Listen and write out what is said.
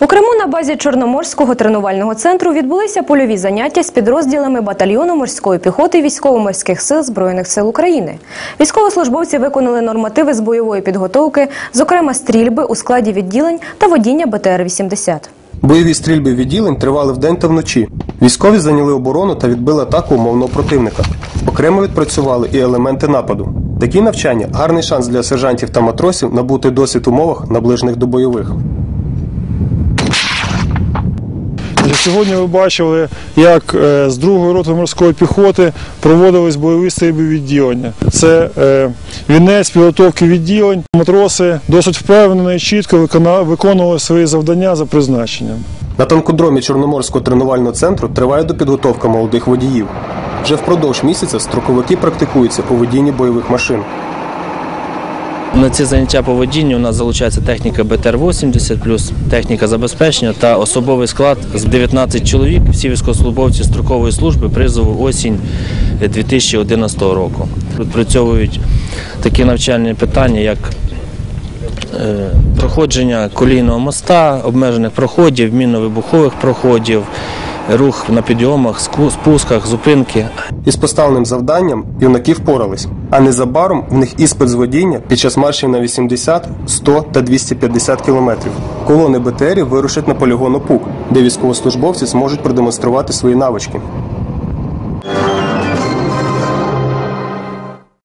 У Криму на базі Чорноморського тренувального центру відбулися польові заняття з підрозділами батальйону морської піхоти військово-морських сил Збройних сил України. Військовослужбовці виконали нормативи з бойової підготовки, зокрема стрільби у складі відділень та водіння БТР-80. Бойові стрільби відділень тривали вдень та вночі. Військові зайняли оборону та відбили атаку умовного противника. Окремо відпрацювали і елементи нападу. Такі навчання гарний шанс для сержантів та матросів набути досвід умовах, наближених до бойових. Сьогодні ви бачили, як е, з другої роти морської піхоти проводились бойові стрільби відділення. Це е, вінець підготовки відділень. Матроси досить впевнено і чітко виконували свої завдання за призначенням. На танкодромі Чорноморського тренувального центру триває допідготовка молодих водіїв. Вже впродовж місяця строковики практикуються у водінні бойових машин. На ці заняття по водінню у нас залучається техніка БТР-80, плюс техніка забезпечення та особовий склад з 19 чоловік, всі військовослужбовці строкової служби призову осінь 2011 року. Відпрацьовують такі навчальні питання, як е, проходження колійного моста, обмежених проходів, мінно-вибухових проходів, рух на підйомах, спусках, зупинки. Із поставленим завданням юнаки впорались, а незабаром в них іспит з водіння під час маршів на 80, 100 та 250 кілометрів. Колони БТРів вирушать на полігон ОПУК, де військовослужбовці зможуть продемонструвати свої навички.